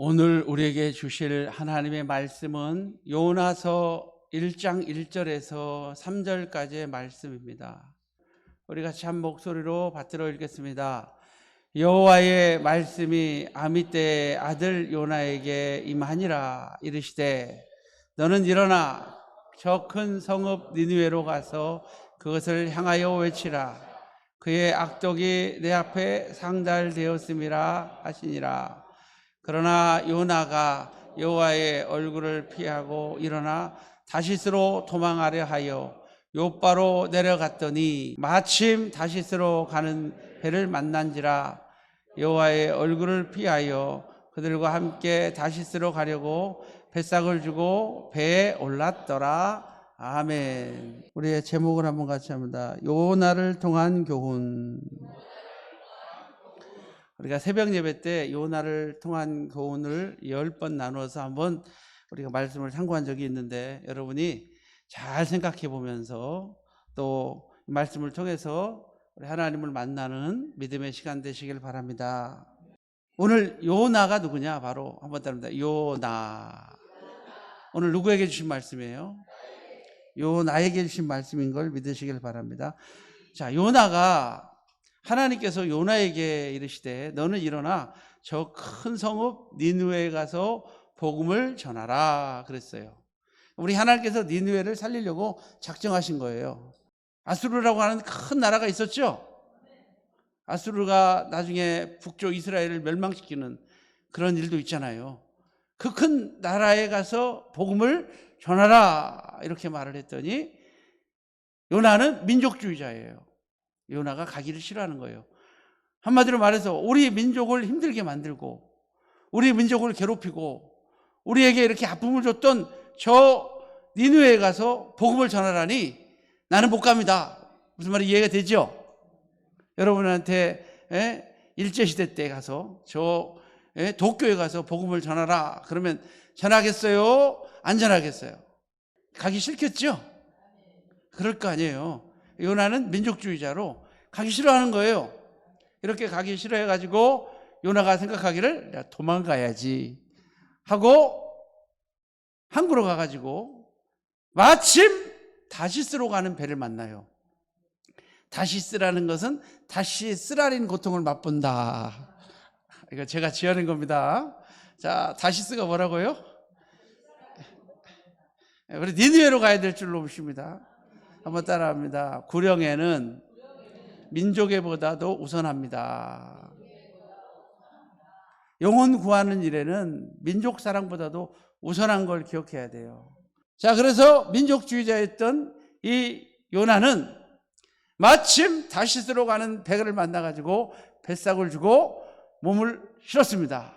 오늘 우리에게 주실 하나님의 말씀은 요나서 1장 1절에서 3절까지의 말씀입니다. 우리 같이 한 목소리로 받들어 읽겠습니다. 여호와의 말씀이 아미떼의 아들 요나에게 임하니라 이르시되 너는 일어나 저 큰 성읍 니느웨로 가서 그것을 향하여 외치라 그의 악독이 내 앞에 상달되었음이라 하시니라 그러나 요나가 여호와의 얼굴을 피하고 일어나 다시스로 도망하려 하여 요바로 내려갔더니 마침 다시스로 가는 배를 만난지라 여호와의 얼굴을 피하여 그들과 함께 다시스로 가려고 뱃삭을 주고 배에 올랐더라. 아멘. 우리의 제목을 한번 같이 합니다. 요나를 통한 교훈. 우리가 새벽 예배 때 요나를 통한 교훈을 열 번 나누어서 한번 우리가 말씀을 상고한 적이 있는데 여러분이 잘 생각해 보면서 또 말씀을 통해서 우리 하나님을 만나는 믿음의 시간 되시길 바랍니다. 오늘 요나가 누구냐? 바로 한번 따릅니다. 요나. 오늘 누구에게 주신 말씀이에요? 요나에게 주신 말씀인 걸 믿으시길 바랍니다. 자, 요나가 하나님께서 요나에게 이르시되 너는 일어나 저 큰 성읍 니누에 가서 복음을 전하라 그랬어요. 우리 하나님께서 니누에를 살리려고 작정하신 거예요. 아수르라고 하는 큰 나라가 있었죠. 아수르가 나중에 북쪽 이스라엘을 멸망시키는 그런 일도 있잖아요. 그 큰 나라에 가서 복음을 전하라 이렇게 말을 했더니 요나는 민족주의자예요. 요나가 가기를 싫어하는 거예요. 한마디로 말해서 우리 민족을 힘들게 만들고 우리 민족을 괴롭히고 우리에게 이렇게 아픔을 줬던 저 니누에 가서 복음을 전하라니 나는 못 갑니다. 무슨 말이 이해가 되죠? 여러분한테 예? 일제시대 때 가서 저 예? 도쿄에 가서 복음을 전하라. 그러면 전하겠어요? 안 전하겠어요? 가기 싫겠죠? 그럴 거 아니에요. 요나는 민족주의자로 가기 싫어하는 거예요. 이렇게 가기 싫어해가지고 요나가 생각하기를 도망가야지 하고 항구로 가가지고 마침 다시스로 가는 배를 만나요. 다시스라는 것은 다시 쓰라린 고통을 맛본다. 이거 제가 지어낸 겁니다. 자, 다시스가 뭐라고요? 우리 니느웨로 가야 될 줄로 보십니다. 한번 따라합니다. 구령에는 민족애보다도 우선합니다. 영혼 구하는 일에는 민족 사랑보다도 우선한 걸 기억해야 돼요. 자, 그래서 민족주의자였던 이 요나는 마침 다시스로 가는 배를 만나가지고 뱃삭을 주고 몸을 실었습니다.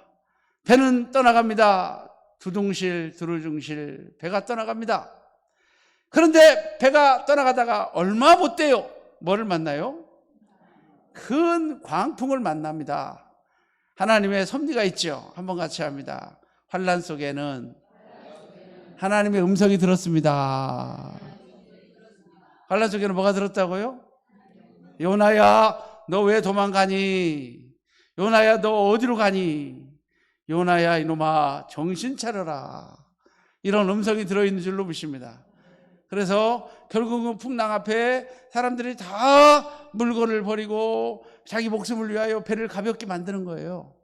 배는 떠나갑니다. 두둥실, 두루중실, 배가 떠나갑니다. 그런데 배가 떠나가다가 얼마 못 돼요. 뭐를 만나요? 큰 광풍을 만납니다. 하나님의 섭리가 있죠. 한번 같이 합니다. 환란 속에는 하나님의 음성이 들었습니다. 환란 속에는 뭐가 들었다고요? 요나야, 너 왜 도망가니? 요나야, 너 어디로 가니? 요나야, 이놈아, 정신 차려라. 이런 음성이 들어있는 줄로 보십니다. 그래서 결국은 풍랑 앞에 사람들이 다 물건을 버리고 자기 목숨을 위하여 배를 가볍게 만드는 거예요.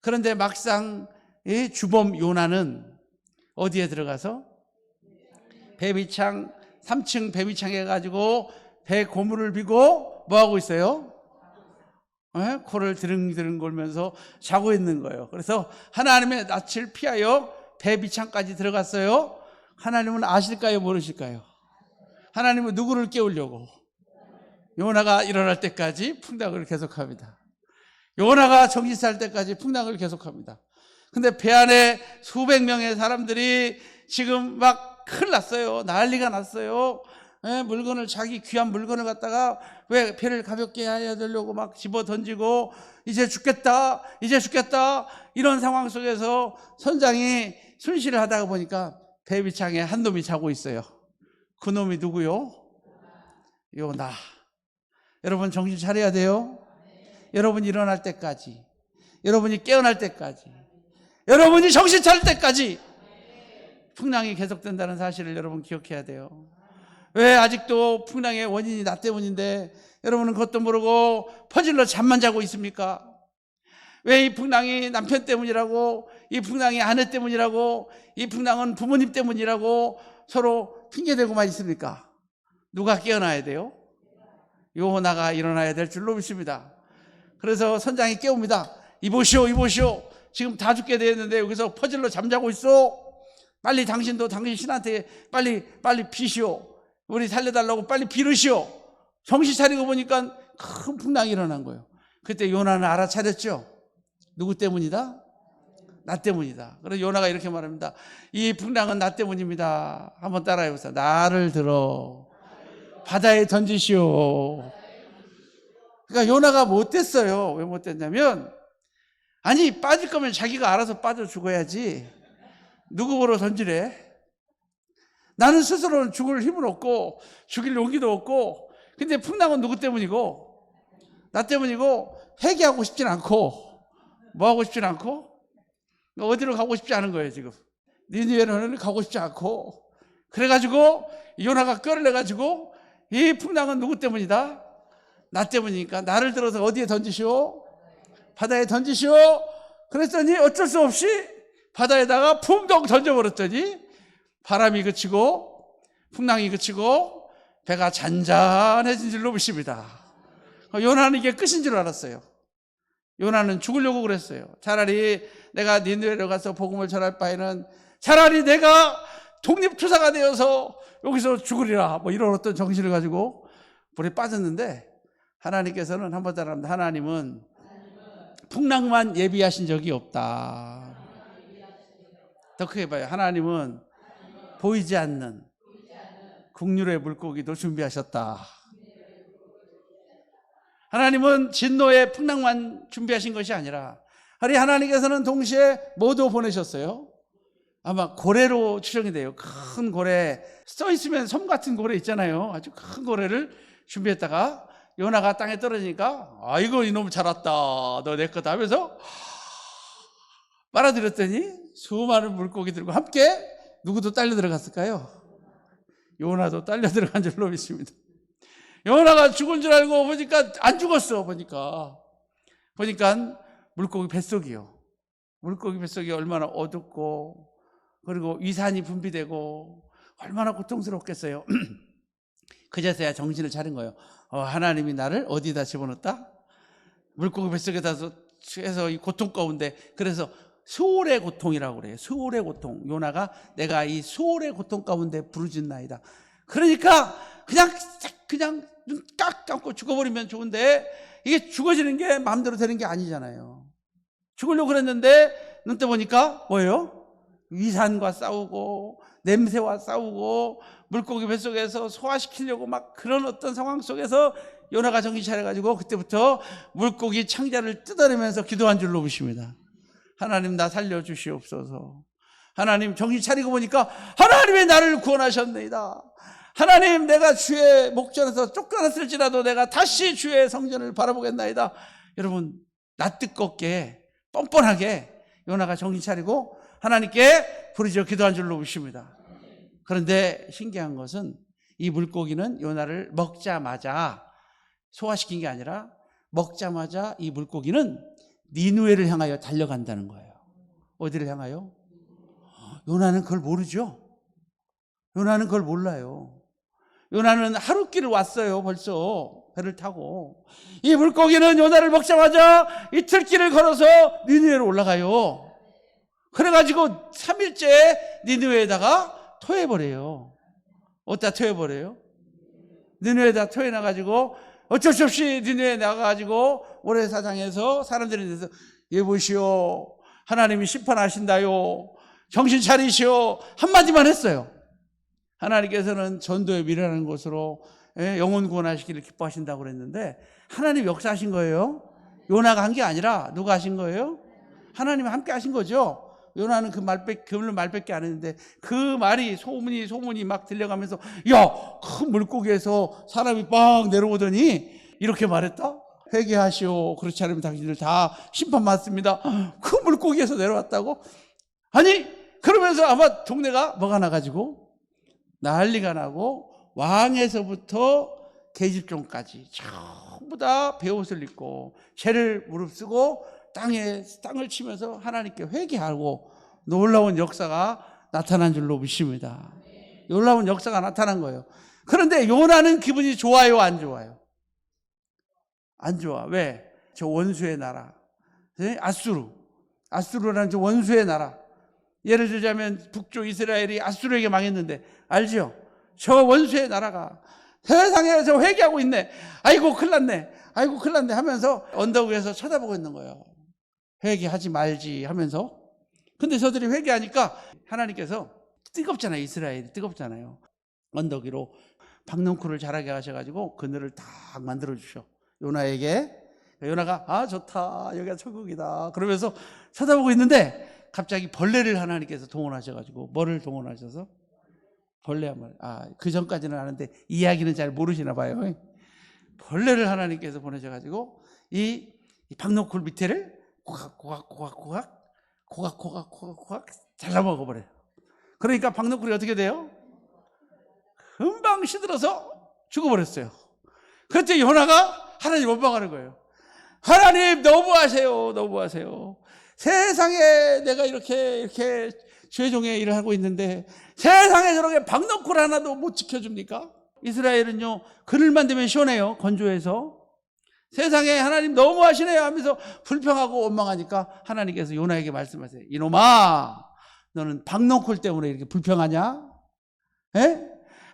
그런데 막상 이 주범 요나는 어디에 들어가서 배 밑창 3층 배 밑창에 가지고 배 고무를 비고 뭐 하고 있어요? 에? 코를 드릉드릉 걸면서 자고 있는 거예요. 그래서 하나님의 낯을 피하여 배 밑창까지 들어갔어요. 하나님은 아실까요? 모르실까요? 하나님은 누구를 깨우려고? 요나가 일어날 때까지 풍랑을 계속합니다. 요나가 정신 살 때까지 풍랑을 계속합니다. 근데 배 안에 수백 명의 사람들이 지금 막 큰일 났어요. 난리가 났어요. 예, 물건을 자기 귀한 물건을 갖다가 왜 배를 가볍게 해야 되려고 막 집어 던지고 이제 죽겠다, 이제 죽겠다 이런 상황 속에서 선장이 순시를 하다가 보니까 배 밑창에 한 놈이 자고 있어요. 그 놈이 누구요? 요나. 여러분 정신 차려야 돼요. 여러분 일어날 때까지, 여러분이 깨어날 때까지 여러분이 정신 차릴 때까지 풍랑이 계속된다는 사실을 여러분 기억해야 돼요. 왜 아직도 풍랑의 원인이 나 때문인데 여러분은 그것도 모르고 퍼질러 잠만 자고 있습니까? 왜 이 풍랑이 남편 때문이라고, 이 풍랑이 아내 때문이라고, 이 풍랑은 부모님 때문이라고 서로 핑계대고만 있습니까? 누가 깨어나야 돼요? 요나가 일어나야 될 줄로 믿습니다. 그래서 선장이 깨웁니다. 이보시오, 이보시오. 지금 다 죽게 되었는데 여기서 퍼질러 잠자고 있어. 빨리 당신도 당신 신한테 빨리 빨리 비시오. 우리 살려달라고 빨리 비르시오. 정신 차리고 보니까 큰 풍랑이 일어난 거예요. 그때 요나는 알아차렸죠. 누구 때문이다? 나 때문이다. 그래서 요나가 이렇게 말합니다. 이 풍랑은 나 때문입니다. 한번 따라해 보세요. 나를 들어 바다에 던지시오. 그러니까 요나가 못됐어요. 왜 못됐냐면 아니 빠질 거면 자기가 알아서 빠져 죽어야지. 누구 보러 던지래? 나는 스스로는 죽을 힘은 없고 죽일 용기도 없고 근데 풍랑은 누구 때문이고 나 때문이고 회개하고 싶진 않고 뭐 하고 싶진 않고 어디로 가고 싶지 않은 거예요 지금 니느웨는 가고 싶지 않고 그래가지고 요나가 끌어내가지고 이 풍랑은 누구 때문이다? 나 때문이니까 나를 들어서 어디에 던지시오? 바다에 던지시오? 그랬더니 어쩔 수 없이 바다에다가 풍덩 던져버렸더니 바람이 그치고 풍랑이 그치고 배가 잔잔해진 줄로 보십니다. 요나는 이게 끝인 줄 알았어요. 요나는 죽으려고 그랬어요. 차라리 내가 니느웨로 가서 복음을 전할 바에는 차라리 내가 독립투사가 되어서 여기서 죽으리라 뭐 이런 어떤 정신을 가지고 불에 빠졌는데 하나님께서는 한번 따라합니다. 하나님은 풍랑만 예비하신 적이 없다. 더 크게 봐요. 하나님은 보이지 않는 국률의 물고기도 준비하셨다. 하나님은 진노의 풍랑만 준비하신 것이 아니라 아니 하나님께서는 동시에 뭐도 보내셨어요. 아마 고래로 추정이 돼요. 큰 고래 써 있으면 섬 같은 고래 있잖아요. 아주 큰 고래를 준비했다가 요나가 땅에 떨어지니까 아이고 이놈 잘 왔다. 너 내 거다 하면서 빨아들였더니 수많은 물고기들과 함께 누구도 딸려 들어갔을까요? 요나도 딸려 들어간 줄로 믿습니다. 요나가 죽은 줄 알고 보니까 안 죽었어 보니까 보니까 물고기 뱃속이요. 물고기 뱃속이 얼마나 어둡고 그리고 위산이 분비되고 얼마나 고통스럽겠어요. 그제서야 정신을 차린 거예요. 어, 하나님이 나를 어디다 집어넣었다? 물고기 뱃속에다 해서 이 고통 가운데 그래서 수월의 고통이라고 그래요. 수월의 고통. 요나가 내가 이 수월의 고통 가운데 부르짖나이다. 그러니까 그냥 그냥 눈깍 감고 죽어버리면 좋은데 이게 죽어지는 게 마음대로 되는 게 아니잖아요. 죽으려고 그랬는데 눈 떠 보니까 뭐예요? 위산과 싸우고 냄새와 싸우고 물고기 뱃속에서 소화시키려고 막 그런 어떤 상황 속에서 요나가 정신 차려가지고 그때부터 물고기 창자를 뜯어내면서 기도한 줄로 보십니다. 하나님 나 살려주시옵소서. 하나님 정신 차리고 보니까 하나님의 나를 구원하셨네이다. 하나님 내가 주의 목전에서 쫓겨났을지라도 내가 다시 주의 성전을 바라보겠나이다. 여러분 낯뜨겁게 뻔뻔하게 요나가 정신 차리고 하나님께 부르짖어 기도한 줄로 보십니다. 그런데 신기한 것은 이 물고기는 요나를 먹자마자 소화시킨 게 아니라 먹자마자 이 물고기는 니누에를 향하여 달려간다는 거예요. 어디를 향하여? 요나는 그걸 모르죠. 요나는 그걸 몰라요. 요나는 하루 길을 왔어요, 벌써. 배를 타고. 이 물고기는 요나를 먹자마자 이틀 길을 걸어서 니누에로 올라가요. 그래가지고 3일째 니누에다가 토해버려요. 어디다 토해버려요? 니누에다 토해놔가지고 어쩔 수 없이 니누에 나가가지고 모래사장에서 사람들이 돼서 예 보시오. 하나님이 심판하신다요. 정신 차리시오. 한마디만 했어요. 하나님께서는 전도에 미련한 것으로 예, 영혼 구원하시기를 기뻐하신다고 그랬는데 하나님 역사하신 거예요. 요나가 한 게 아니라 누가 하신 거예요? 하나님이 함께 하신 거죠. 요나는 그 말밖에 그물로 말밖에 안 했는데 그 말이 소문이 소문이 막 들려가면서 야큰 물고기에서 사람이 빡 내려오더니 이렇게 말했다. 회개하시오. 그렇지 않으면 당신들 다 심판 받습니다. 그 물고기에서 내려왔다고? 아니, 그러면서 아마 동네가 뭐가 나가지고 난리가 나고 왕에서부터 계집종까지 전부 다 베옷을 입고 죄를 무릅쓰고 땅에 땅을 치면서 하나님께 회개하고 놀라운 역사가 나타난 줄로 믿습니다. 놀라운 역사가 나타난 거예요. 그런데 요나는 기분이 좋아요, 안 좋아요? 안 좋아. 왜? 저 원수의 나라. 네? 아수르. 아수르라는 저 원수의 나라. 예를 들자면 북쪽 이스라엘이 아수르에게 망했는데 알죠? 저 원수의 나라가 세상에 저 회개하고 있네. 아이고 큰일 났네. 아이고 큰일 났네 하면서 언덕 위에서 쳐다보고 있는 거예요. 회개하지 말지 하면서. 근데 저들이 회개하니까 하나님께서 뜨겁잖아요. 이스라엘이 뜨겁잖아요. 언덕 위로 박넝쿨을 자라게 하셔가지고 그늘을 딱 만들어 주셔. 요나에게. 요나가 아 좋다 여기가 천국이다 그러면서 쳐다보고 있는데 갑자기 벌레를 하나님께서 동원하셔가지고 뭐를 동원하셔서? 벌레 한 마리 아 그 전까지는 아는데 이야기는 잘 모르시나 봐요. 벌레를 하나님께서 보내셔가지고 이, 이 박농쿨 밑에를 고각 고각 고각 고각 고각 고각 고각 고각 잘라 먹어버려요. 그러니까 박농쿨이 어떻게 돼요? 금방 시들어서 죽어버렸어요. 그때 요나가 하나님 원망하는 거예요. 하나님 너무하세요, 너무하세요. 세상에 내가 이렇게 이렇게 죄종의 일을 하고 있는데 세상에 저렇게 박넝쿨 하나도 못 지켜줍니까? 이스라엘은요 그늘만 되면 시원해요 건조해서 세상에 하나님 너무하시네요 하면서 불평하고 원망하니까 하나님께서 요나에게 말씀하세요 이놈아 너는 박넝쿨 때문에 이렇게 불평하냐? 에?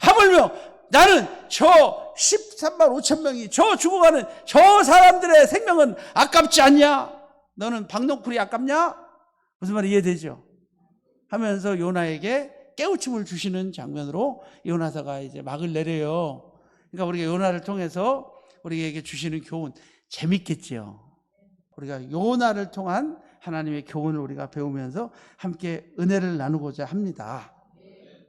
하물며 나는 저 13만 5천 명이 저 죽어가는 저 사람들의 생명은 아깝지 않냐? 너는 박농쿨이 아깝냐? 무슨 말이 이해되죠? 하면서 요나에게 깨우침을 주시는 장면으로 요나사가 이제 막을 내려요. 그러니까 우리가 요나를 통해서 우리에게 주시는 교훈 재밌겠지요. 우리가 요나를 통한 하나님의 교훈을 우리가 배우면서 함께 은혜를 나누고자 합니다.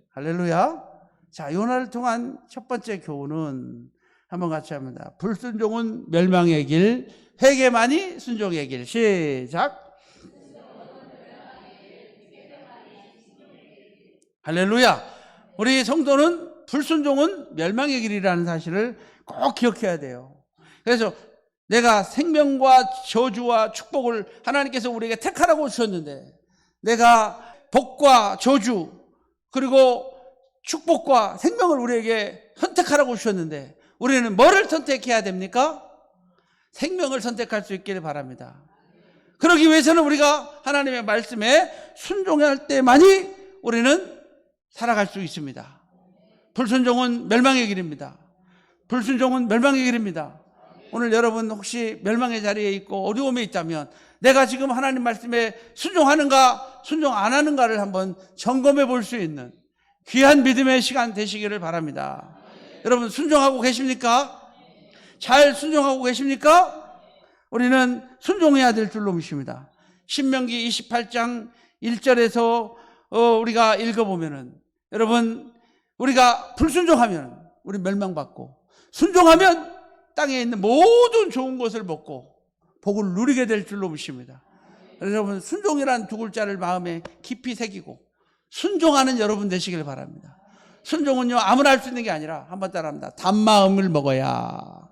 할렐루야. 자, 요나를 통한 첫 번째 교훈은 한번 같이 합니다. 불순종은 멸망의 길, 회개만이 순종의 길. 시작. 할렐루야. 우리 성도는 불순종은 멸망의 길이라는 사실을 꼭 기억해야 돼요. 그래서 내가 생명과 저주와 축복을 하나님께서 우리에게 택하라고 주셨는데 내가 복과 저주 그리고 축복과 생명을 우리에게 선택하라고 주셨는데 우리는 뭐를 선택해야 됩니까? 생명을 선택할 수 있기를 바랍니다. 그러기 위해서는 우리가 하나님의 말씀에 순종할 때만이 우리는 살아갈 수 있습니다. 불순종은 멸망의 길입니다. 불순종은 멸망의 길입니다. 오늘 여러분 혹시 멸망의 자리에 있고 어려움에 있다면 내가 지금 하나님 말씀에 순종하는가 순종 안 하는가를 한번 점검해 볼 수 있는 귀한 믿음의 시간 되시기를 바랍니다. 여러분 순종하고 계십니까? 잘 순종하고 계십니까? 우리는 순종해야 될 줄로 믿습니다. 신명기 28장 1절에서 어, 우리가 읽어보면은 여러분 우리가 불순종하면 우리 멸망받고 순종하면 땅에 있는 모든 좋은 것을 먹고 복을 누리게 될 줄로 믿습니다. 여러분 순종이란 두 글자를 마음에 깊이 새기고 순종하는 여러분 되시길 바랍니다. 순종은요, 아무나 할 수 있는 게 아니라 한번 따라합니다. 단마음을 먹어야.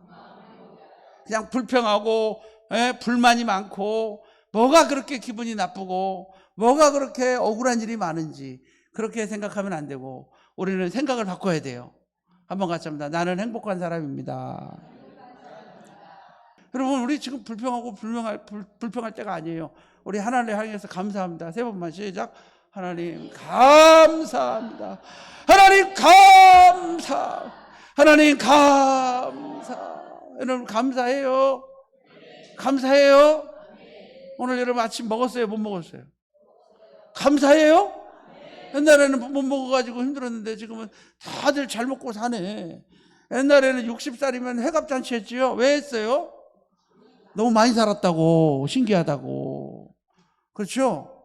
그냥 불평하고, 에, 불만이 많고, 뭐가 그렇게 기분이 나쁘고, 뭐가 그렇게 억울한 일이 많은지, 그렇게 생각하면 안 되고, 우리는 생각을 바꿔야 돼요. 한번 같이 합니다. 나는 행복한 사람입니다. 여러분, 우리 지금 불평하고 불평할, 불, 불평할 때가 아니에요. 우리 하나님 향해서 감사합니다. 세 번만 시작. 하나님 감사합니다. 하나님 감사. 하나님 감사. 여러분 감사해요. 감사해요. 오늘 여러분 아침 먹었어요? 못 먹었어요? 감사해요? 옛날에는 못 먹어가지고 힘들었는데 지금은 다들 잘 먹고 사네. 옛날에는 60살이면 회갑잔치 했지요? 왜 했어요? 너무 많이 살았다고, 신기하다고. 그렇죠?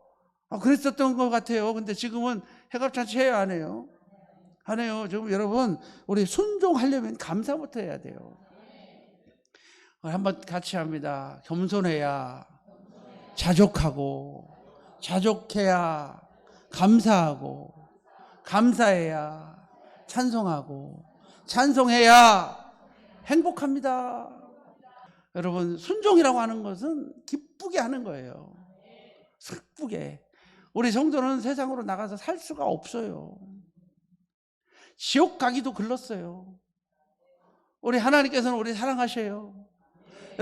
아, 그랬었던 것 같아요. 근데 지금은 해갑잔치 해야? 안 해요. 지금 여러분, 우리 순종하려면 감사부터 해야 돼요. 한번 같이 합니다. 겸손해야 자족하고, 자족해야 감사하고, 감사해야 찬송하고, 찬송해야 행복합니다. 여러분, 순종이라고 하는 것은 기쁘게 하는 거예요. 슬프게. 우리 성도는 세상으로 나가서 살 수가 없어요. 지옥 가기도 글렀어요. 우리 하나님께서는 우리 사랑하셔요.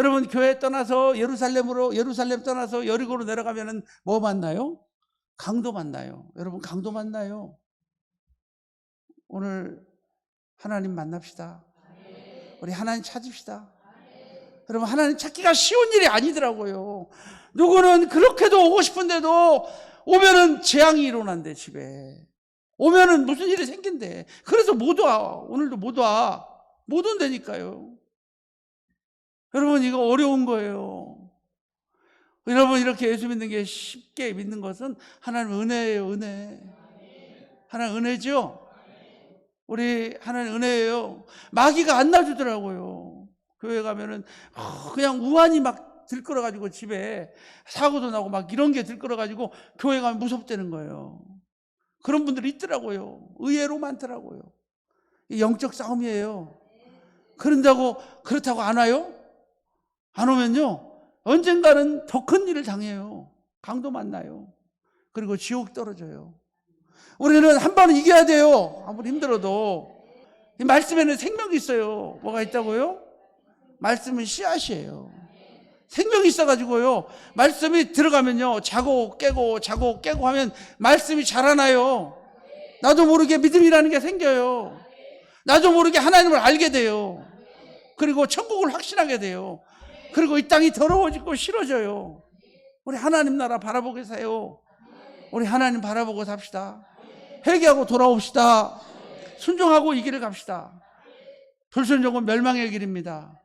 여러분 교회 떠나서 예루살렘으로 예루살렘 떠나서 여리고로 내려가면은 뭐 만나요? 강도 만나요. 여러분 강도 만나요. 오늘 하나님 만납시다. 우리 하나님 찾읍시다. 여러분 하나님 찾기가 쉬운 일이 아니더라고요. 누구는 그렇게도 오고 싶은데도 오면은 재앙이 일어난대 집에. 오면은 무슨 일이 생긴대. 그래서 못 와. 오늘도 못 와. 못 온다니까요. 여러분 이거 어려운 거예요. 여러분 이렇게 예수 믿는 게 쉽게 믿는 것은 하나님 은혜예요, 은혜. 하나님 은혜죠? 우리 하나님 은혜예요. 마귀가 안 놔주더라고요. 교회 가면은 어, 그냥 우환이 막 들끓어가지고 집에 사고도 나고 막 이런 게 들끓어가지고 교회 가면 무섭다는 거예요. 그런 분들이 있더라고요. 의외로 많더라고요. 이 영적 싸움이에요. 그런다고 그렇다고 안 와요? 안 오면요. 언젠가는 더 큰 일을 당해요. 강도 만나요. 그리고 지옥 떨어져요. 우리는 한 번은 이겨야 돼요. 아무리 힘들어도. 이 말씀에는 생명이 있어요. 뭐가 있다고요? 말씀은 씨앗이에요. 생명이 있어가지고요. 말씀이 들어가면요. 자고 깨고 자고 깨고 하면 말씀이 자라나요. 나도 모르게 믿음이라는 게 생겨요. 나도 모르게 하나님을 알게 돼요. 그리고 천국을 확신하게 돼요. 그리고 이 땅이 더러워지고 싫어져요. 우리 하나님 나라 바라보게 사요. 우리 하나님 바라보고 삽시다. 회개하고 돌아옵시다. 순종하고 이 길을 갑시다. 불순종은 멸망의 길입니다.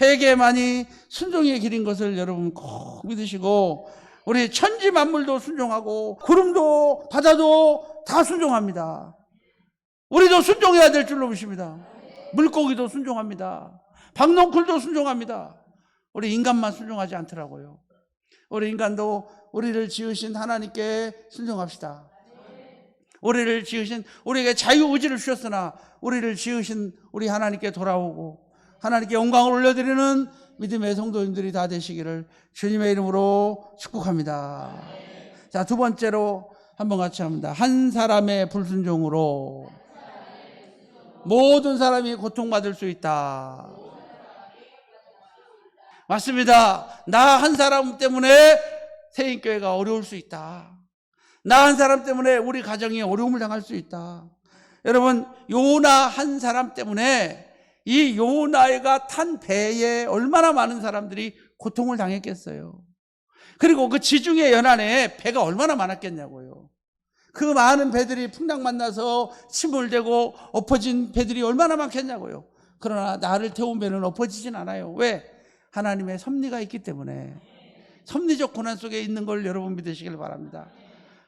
회개만이 순종의 길인 것을 여러분 꼭 믿으시고 우리 천지 만물도 순종하고 구름도 바다도 다 순종합니다. 우리도 순종해야 될 줄로 믿습니다. 물고기도 순종합니다. 박농쿨도 순종합니다. 우리 인간만 순종하지 않더라고요. 우리 인간도 우리를 지으신 하나님께 순종합시다. 우리를 지으신 우리에게 자유의지를 주셨으나 우리를 지으신 우리 하나님께 돌아오고 하나님께 영광을 올려드리는 믿음의 성도님들이 다 되시기를 주님의 이름으로 축복합니다. 자, 두 번째로 한번 같이 합니다. 한 사람의 불순종으로 모든 사람이 고통받을 수 있다. 맞습니다. 나 한 사람 때문에 세인교회가 어려울 수 있다. 나 한 사람 때문에 우리 가정이 어려움을 당할 수 있다. 여러분, 요나 한 사람 때문에 이 요나가 탄 배에 얼마나 많은 사람들이 고통을 당했겠어요. 그리고 그 지중해 연안에 배가 얼마나 많았겠냐고요. 그 많은 배들이 풍랑 만나서 침몰되고 엎어진 배들이 얼마나 많겠냐고요. 그러나 나를 태운 배는 엎어지진 않아요. 왜? 하나님의 섭리가 있기 때문에 섭리적 고난 속에 있는 걸 여러분 믿으시길 바랍니다.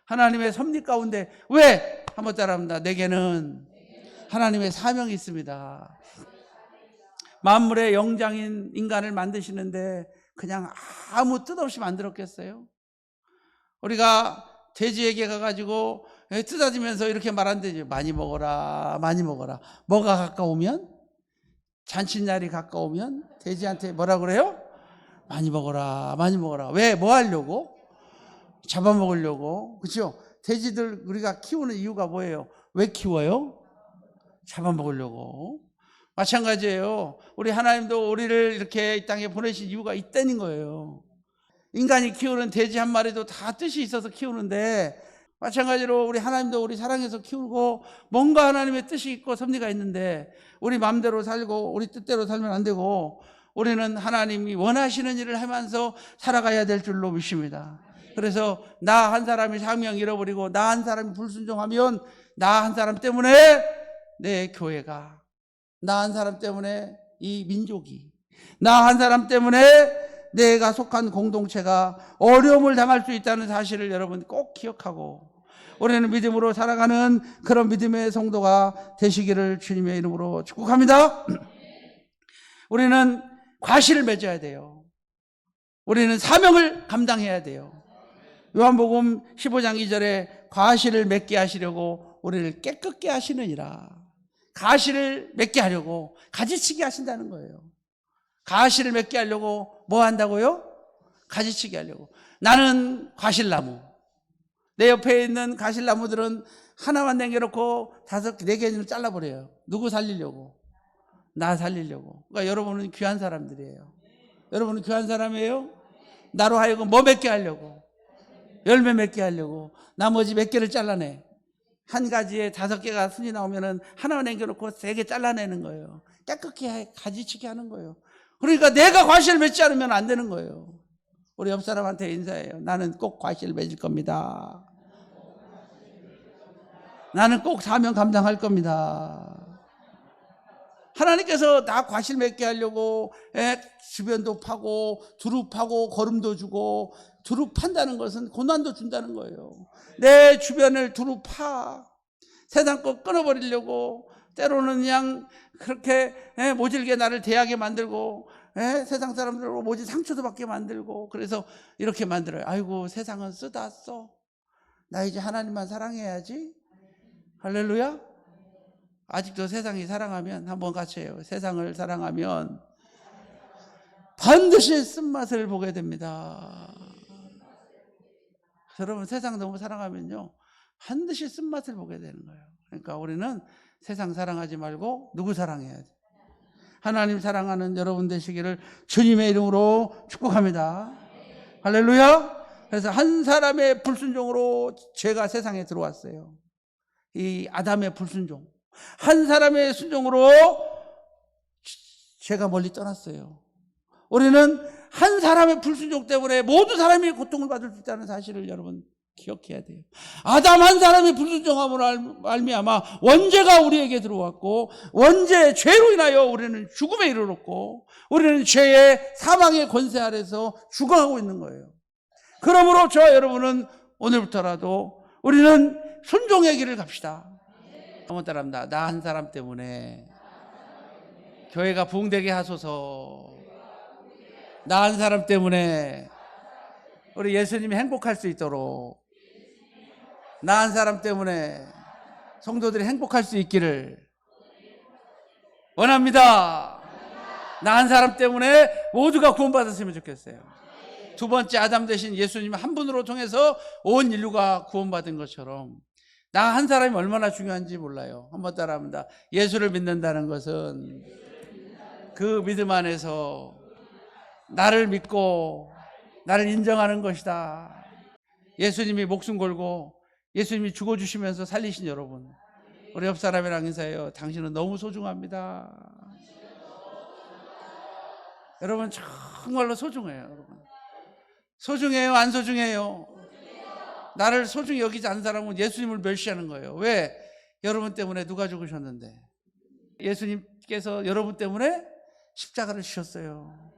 하나님의 섭리 가운데 왜? 한번 따라합니다. 내게는 하나님의 사명이 있습니다. 만물의 영장인 인간을 만드시는데 그냥 아무 뜻 없이 만들었겠어요? 우리가 돼지에게 가가지고 뜯어지면서 이렇게 말한대죠. 많이 먹어라, 많이 먹어라. 뭐가 가까우면? 잔칫날이 가까우면 돼지한테 뭐라 그래요? 많이 먹어라, 많이 먹어라. 왜? 뭐 하려고? 잡아먹으려고. 그죠? 돼지들 우리가 키우는 이유가 뭐예요? 왜 키워요? 잡아먹으려고. 마찬가지예요. 우리 하나님도 우리를 이렇게 이 땅에 보내신 이유가 있다는 거예요. 인간이 키우는 돼지 한 마리도 다 뜻이 있어서 키우는데 마찬가지로 우리 하나님도 우리 사랑해서 키우고 뭔가 하나님의 뜻이 있고 섭리가 있는데 우리 마음대로 살고 우리 뜻대로 살면 안 되고 우리는 하나님이 원하시는 일을 하면서 살아가야 될 줄로 믿습니다. 그래서 나 한 사람이 사명 잃어버리고 나 한 사람이 불순종하면 나 한 사람 때문에 내 교회가 나 한 사람 때문에 이 민족이 나 한 사람 때문에 내가 속한 공동체가 어려움을 당할 수 있다는 사실을 여러분 꼭 기억하고 우리는 믿음으로 살아가는 그런 믿음의 성도가 되시기를 주님의 이름으로 축복합니다. 우리는 과실을 맺어야 돼요. 우리는 사명을 감당해야 돼요. 요한복음 15장 2절에 과실을 맺게 하시려고 우리를 깨끗게 하시느니라. 가시를 맺게 하려고 가지치기 하신다는 거예요. 가시를 맺게 하려고 뭐 한다고요? 가지치기 하려고. 나는 과실나무. 내 옆에 있는 가실나무들은 하나만 남겨놓고 다섯, 네 개를 잘라버려요. 누구 살리려고? 나 살리려고. 그러니까 여러분은 귀한 사람들이에요. 여러분은 귀한 사람이에요? 나로 하여금 뭐 맺게 하려고? 열매 맺게 하려고. 나머지 몇 개를 잘라내. 한 가지에 다섯 개가 순이 나오면은 하나만 남겨놓고 세 개 잘라내는 거예요. 깨끗게 해, 가지치기 하는 거예요. 그러니까 내가 과실을 맺지 않으면 안 되는 거예요. 우리 옆 사람한테 인사해요. 나는 꼭 과실을 맺을 겁니다. 나는 꼭 사명 감당할 겁니다. 하나님께서 나 과실 맺게 하려고 에, 주변도 파고 두루 파고 거름도 주고 두루 판다는 것은 고난도 준다는 거예요. 내 주변을 두루 파 세상 거 끊어버리려고 때로는 그냥 그렇게 에, 모질게 나를 대하게 만들고 에, 세상 사람들로 모질 상처도 받게 만들고 그래서 이렇게 만들어요. 아이고 세상은 쓰다 써. 나 이제 하나님만 사랑해야지. 할렐루야. 아직도 세상이 사랑하면 한번 같이 해요. 세상을 사랑하면 반드시 쓴맛을 보게 됩니다. 여러분 세상 너무 사랑하면요. 반드시 쓴맛을 보게 되는 거예요. 그러니까 우리는 세상 사랑하지 말고 누구 사랑해야 돼? 하나님 사랑하는 여러분 되시기를 주님의 이름으로 축복합니다. 할렐루야. 그래서 한 사람의 불순종으로 죄가 세상에 들어왔어요. 이 아담의 불순종. 한 사람의 순종으로 죄가 멀리 떠났어요. 우리는 한 사람의 불순종 때문에 모든 사람이 고통을 받을 수 있다는 사실을 여러분 기억해야 돼요. 아담 한 사람의 불순종함으로 말미암아 원죄가 우리에게 들어왔고 원죄 죄로 인하여 우리는 죽음에 이르렀고 우리는 죄의 사망의 권세 아래서 죽어가고 있는 거예요. 그러므로 저 여러분은 오늘부터라도 우리는 순종의 길을 갑시다. 한번 따라합니다. 나 한 사람 때문에 교회가 부흥되게 하소서. 나 한 사람 때문에 우리 예수님이 행복할 수 있도록 나한 사람 때문에 성도들이 행복할 수 있기를 원합니다. 나한 사람 때문에 모두가 구원받았으면 좋겠어요. 두 번째 아담 대신 예수님 한 분으로 통해서 온 인류가 구원받은 것처럼 나 한 사람이 얼마나 중요한지 몰라요. 한번 따라합니다. 예수를 믿는다는 것은 그 믿음 안에서 나를 믿고 나를 인정하는 것이다. 예수님이 목숨 걸고 예수님이 죽어주시면서 살리신 여러분. 우리 옆 사람이랑 인사해요. 당신은 너무 소중합니다. 여러분 정말로 소중해요, 여러분. 소중해요, 안 소중해요? 나를 소중히 여기지 않는 사람은 예수님을 멸시하는 거예요. 왜? 여러분 때문에 누가 죽으셨는데? 예수님께서 여러분 때문에 십자가를 지셨어요.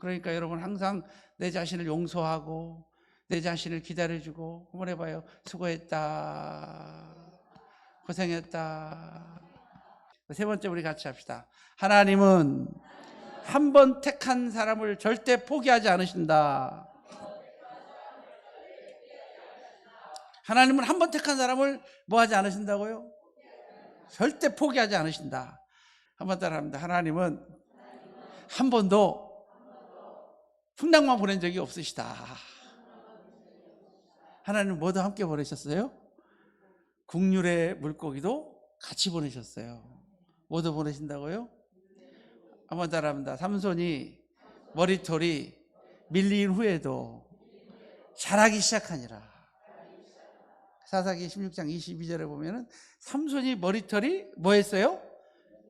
그러니까 여러분 항상 내 자신을 용서하고 내 자신을 기다려주고 한번 해봐요. 수고했다. 고생했다. 세 번째 우리 같이 합시다. 하나님은 한 번 택한 사람을 절대 포기하지 않으신다. 하나님은 한 번 택한 사람을 뭐 하지 않으신다고요? 절대 포기하지 않으신다. 한번 따라합니다. 하나님은 한 번도 풍랑만 보낸 적이 없으시다. 하나님 뭐도 함께 보내셨어요? 국률의 물고기도 같이 보내셨어요. 뭐도 보내신다고요? 한번 따라합니다. 삼손이 머리털이 밀린 후에도 자라기 시작하니라. 사사기 16장 22절에 보면은 삼손이 머리털이 뭐 했어요?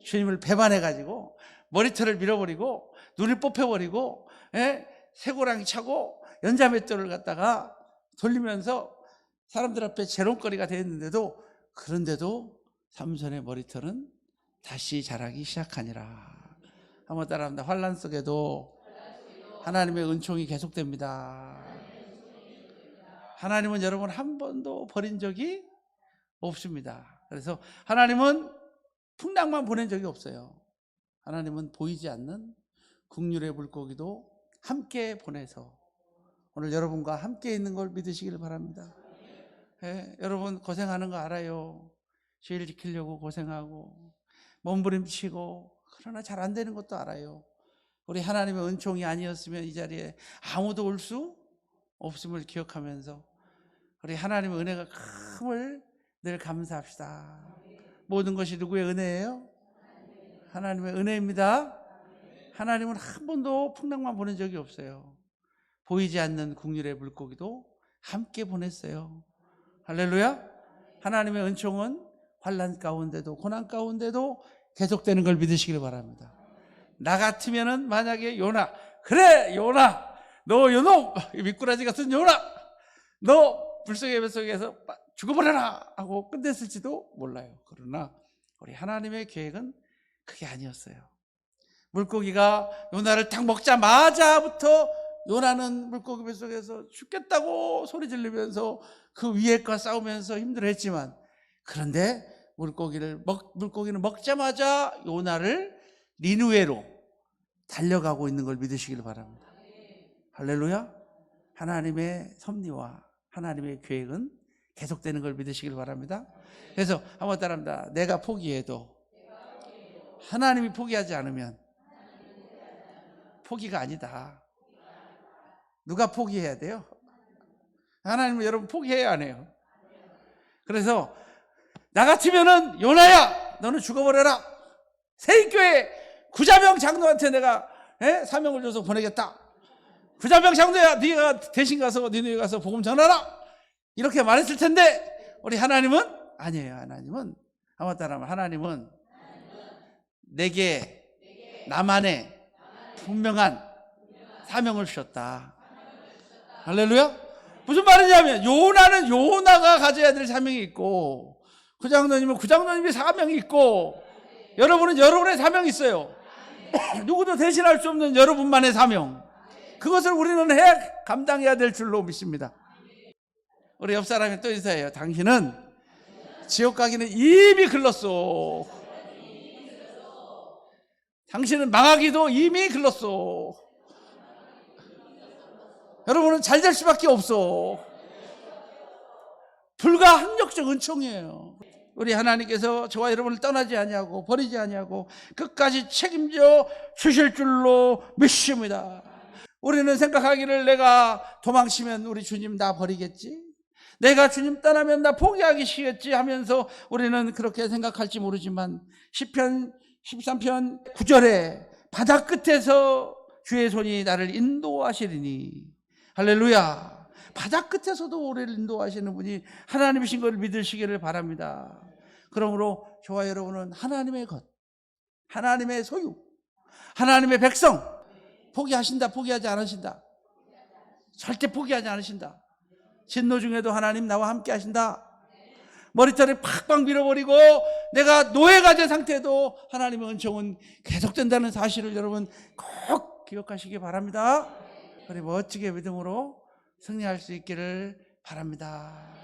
주님을 배반해 가지고 머리털을 밀어버리고 눈을 뽑혀버리고 예? 쇠고랑이 차고 연자맷돌을 갖다가 돌리면서 사람들 앞에 재롱거리가 되었는데도 그런데도 삼손의 머리털은 다시 자라기 시작하니라. 한번 따라합니다. 환란 속에도 하나님의 은총이 계속됩니다. 하나님은 여러분 한 번도 버린 적이 없습니다. 그래서 하나님은 풍랑만 보낸 적이 없어요. 하나님은 보이지 않는 국률의 물고기도 함께 보내서 오늘 여러분과 함께 있는 걸 믿으시길 바랍니다. 예, 여러분 고생하는 거 알아요. 주일 지키려고 고생하고 몸부림치고 그러나 잘 안 되는 것도 알아요. 우리 하나님의 은총이 아니었으면 이 자리에 아무도 올 수 없음을 기억하면서 우리 하나님의 은혜가 큼을 늘 감사합시다. 모든 것이 누구의 은혜예요? 하나님의 은혜입니다. 하나님은 한 번도 풍랑만 보낸 적이 없어요. 보이지 않는 국률의 물고기도 함께 보냈어요. 할렐루야. 하나님의 은총은 환란 가운데도 고난 가운데도 계속되는 걸 믿으시길 바랍니다. 나 같으면은 만약에 요나 그래 요나 너 요놈 미꾸라지 같은 요나 너 불속의 배 속에서 빠- 죽어버려라 하고 끝냈을지도 몰라요. 그러나 우리 하나님의 계획은 그게 아니었어요. 물고기가 요나를 딱 먹자마자부터 요나는 물고기 배 속에서 죽겠다고 소리 지르면서 그 위에과 싸우면서 힘들어했지만 그런데 물고기를 먹 물고기는 먹자마자 요나를 니누에로 달려가고 있는 걸 믿으시길 바랍니다. 할렐루야. 하나님의 섭리와 하나님의 계획은 계속되는 걸 믿으시길 바랍니다. 그래서 한번 따라합니다. 내가 포기해도 하나님이 포기하지 않으면 포기가 아니다. 누가 포기해야 돼요? 하나님은 여러분 포기해야 안 해요. 그래서 나 같으면은 요나야 너는 죽어버려라. 세입교회 구자명 장로한테 내가 예? 사명을 줘서 보내겠다. 구자명 장로야 네가 대신 가서 니네 가서 복음 전하라. 이렇게 말했을 텐데 우리 하나님은 아니에요. 하나님은 아마 따라하면 하나님은 내게 나만의 분명한 사명을 주셨다. 할렐루야. 무슨 말이냐면 요나는 요나가 가져야 될 사명이 있고 구장로님은 구장로님의 사명이 있고 여러분은 여러분의 사명이 있어요. 누구도 대신할 수 없는 여러분만의 사명. 그것을 우리는 해 감당해야 될 줄로 믿습니다. 우리 옆 사람이 또 인사해요. 당신은 지옥 가기는 이미 글렀어. 당신은 망하기도 이미 글렀어. 여러분은 잘 될 수밖에 없어. 불가항력적 은총이에요. 우리 하나님께서 저와 여러분을 떠나지 아니하고 버리지 아니하고 끝까지 책임져 주실 줄로 믿습니다. 우리는 생각하기를 내가 도망치면 우리 주님 나 버리겠지? 내가 주님 떠나면 나 포기하기 쉬겠지 하면서 우리는 그렇게 생각할지 모르지만 10편 13편 9절에 바다 끝에서 주의 손이 나를 인도하시리니 할렐루야. 바다 끝에서도 우리를 인도하시는 분이 하나님이신 것을 믿으시기를 바랍니다. 그러므로 저와 여러분은 하나님의 것, 하나님의 소유, 하나님의 백성 포기하신다, 포기하지 않으신다. 절대 포기하지 않으신다. 진노 중에도 하나님 나와 함께 하신다. 머리털을 팍팍 밀어버리고 내가 노예가 된 상태에도 하나님의 은총은 계속된다는 사실을 여러분 꼭 기억하시기 바랍니다. 우리 멋지게 믿음으로 승리할 수 있기를 바랍니다.